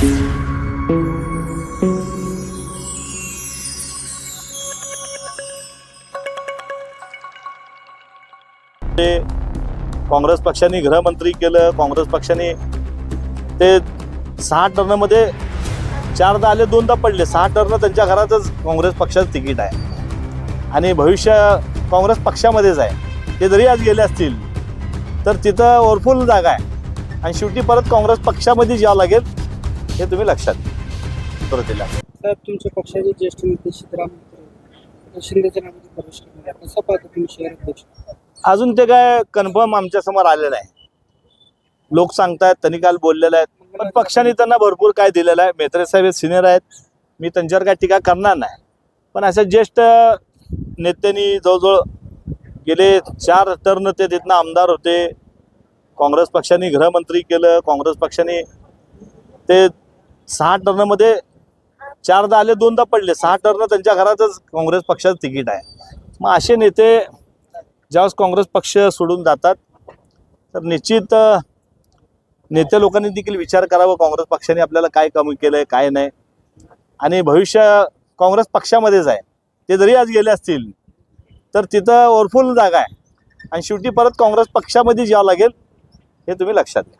ते काँग्रेस पक्षाने गृहमंत्री केलं काँग्रेस पक्षाने ते सहा टर्नमध्ये चारदा आले दोनदा पडले. सहा टर्न त्यांच्या घरातच काँग्रेस पक्षाचं तिकीट आहे. आणि भविष्य काँग्रेस पक्षामध्येच आहे. ते जरी आज गेले असतील तर तिथं ओरफुल जागा आहे. आणि शेवटी परत काँग्रेस पक्षामध्येच यावं लागेल. हे तुम्ही लक्षात. सुरुवातीला साहेब तुमच्या पक्षाचे ज्येष्ठ नेते सिद्धराम शिंदेच्या नावाने प्रवेश. कसा पाहता तुम्ही शहर अध्यक्ष अजून ते काय कन्फर्म आमच्यासमोर आलेलं आहे लोक सांगतायत त्यांनी काल बोललेले आहेत पण पक्षाने त्यांना भरपूर काय दिलेलं आहे. मेत्रे साहेब हे सिनियर आहेत. मी त्यांच्यावर काय टीका करणार नाही. पण अशा ज्येष्ठ नेत्यांनी जवळजवळ गेले चार टर्न ते तिथनं आमदार होते. काँग्रेस पक्षाने गृहमंत्री केलं. काँग्रेस पक्षाने ते सहा टर्नमध्ये चारदा आले दोनदा पडले. सहा टर्न त्यांच्या घरातच काँग्रेस पक्षाचं तिकीट आहे. मग असे नेते ज्यावेळेस काँग्रेस पक्ष सोडून जातात तर निश्चित नेते लोकांनी देखील विचार करावा काँग्रेस पक्षाने आपल्याला काय कमी केलं आहे काय नाही. आणि भविष्य काँग्रेस पक्षामध्येच आहे. ते जरी आज गेले असतील तर तिथं ओरफुल जागा आहे. आणि शेवटी परत काँग्रेस पक्षामध्येच यावं लागेल हे तुम्ही लक्षात घ्या.